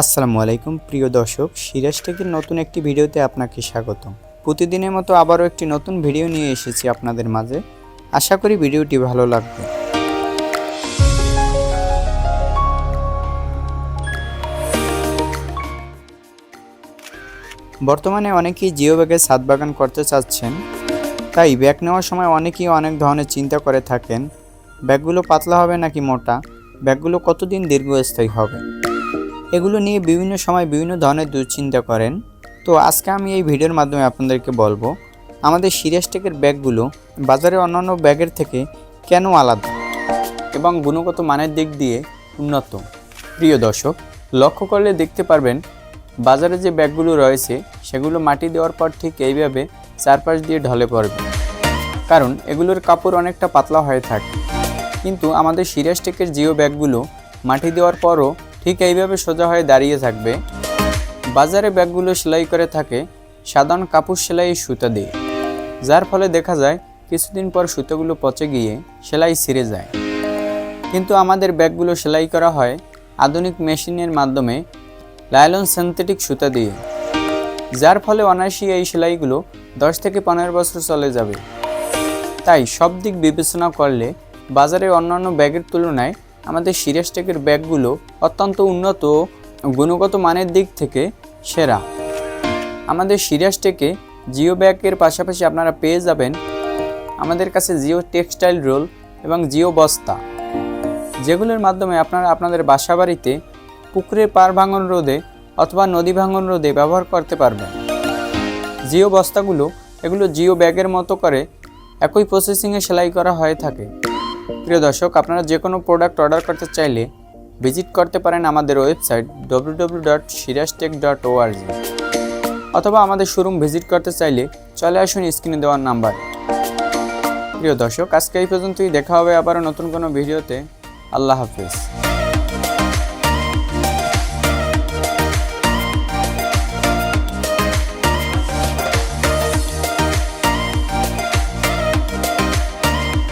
আসসালামু আলাইকুম, প্রিয় দর্শক। সিরাজ টেকের নতুন একটি ভিডিওতে আপনাকে স্বাগতম। প্রতিদিনের মতো আবারও একটি নতুন ভিডিও নিয়ে এসেছি আপনাদের মাঝে। আশা করি ভিডিওটি ভালো লাগবে। বর্তমানে অনেকেই জিও ব্যাগে ছাদ বাগান করতে চাচ্ছেন। তাই ব্যাগ নেওয়ার সময় অনেকেই অনেক ধরনের চিন্তা করে থাকেন। ব্যাগগুলো পাতলা হবে নাকি মোটা? ব্যাগগুলো কতদিন দীর্ঘস্থায়ী হবে? এগুলো নিয়ে বিভিন্ন সময় বিভিন্ন ধরনের দুশ্চিন্তা করেন। তো আজকে আমি এই ভিডিওর মাধ্যমে আপনাদেরকে বলব, আমাদের সিরিয়াসটেকের ব্যাগগুলো বাজারে অন্যান্য ব্যাগের থেকে কেন আলাদা এবং গুণগত মানের দিক দিয়ে উন্নত? প্রিয় দর্শক, লক্ষ্য করলে দেখতে পারবেন, বাজারে যে ব্যাগগুলো রয়েছে, সেগুলো মাটি দেওয়ার পর ঠিক এইভাবে চারপাশ দিয়ে ঢলে পড়বে। কারণ এগুলোর কাপড় অনেকটা পাতলা হয়ে থাকে। কিন্তু আমাদের সিরিয়াসটেকের জিও ব্যাগগুলো মাটি দেওয়ার পরও ঠিক এইভাবে সোজা হয়ে দাঁড়িয়ে থাকবে। বাজারে ব্যাগগুলো সেলাই করে থাকে, সাধারণ কাপড় সেলাই সুতা দিয়ে। যার ফলে দেখা যায়, কিছুদিন পর সুতোগুলো পচে গিয়ে সেলাই ছিঁড়ে যায়। কিন্তু আমাদের ব্যাগগুলো সেলাই করা হয় আধুনিক মেশিনের মাধ্যমে লাইলন সিনথেটিক সুতা দিয়ে। যার ফলে অনায়াসী এই সেলাইগুলো দশ থেকে পনেরো বছর চলে যাবে। তাই সব দিক বিবেচনা করলে বাজারে অন্যান্য ব্যাগের তুলনায় আমাদের সিরিয়াসটেকের ব্যাগগুলো অত্যন্ত উন্নত গুণগত মানের দিক থেকে সেরা। আমাদের সিরিয়াসটেকে জিও ব্যাগের পাশাপাশি আপনারা পেয়ে যাবেন আমাদের কাছে জিও টেক্সটাইল রোল এবং জিও বস্তা। যেগুলোর মাধ্যমে আপনারা আপনাদের বাসাবাড়িতে পুকুরের পার ভাঙন রোধে অথবা নদী ভাঙন রোধে ব্যবহার করতে পারবেন। জিও বস্তাগুলো এগুলো জিও ব্যাগের মতো করে একই প্রসেসিংয়ে সেলাই করা হয়ে থাকে। প্রিয় দর্শক, আপনারা যে কোনো প্রোডাক্ট অর্ডার করতে চাইলে ভিজিট করতে পারেন আমাদের ওয়েবসাইট ডব্লিউ ডট ডট অথবা আমাদের শোরুম ভিজিট করতে চাইলে চলে আসুন স্ক্রিনে দেওয়ার নাম্বার প্রিয় দর্শক, আজকে এই পর্যন্তই। দেখা হবে আবার নতুন কোনো ভিডিওতে। আল্লাহ হাফিজ।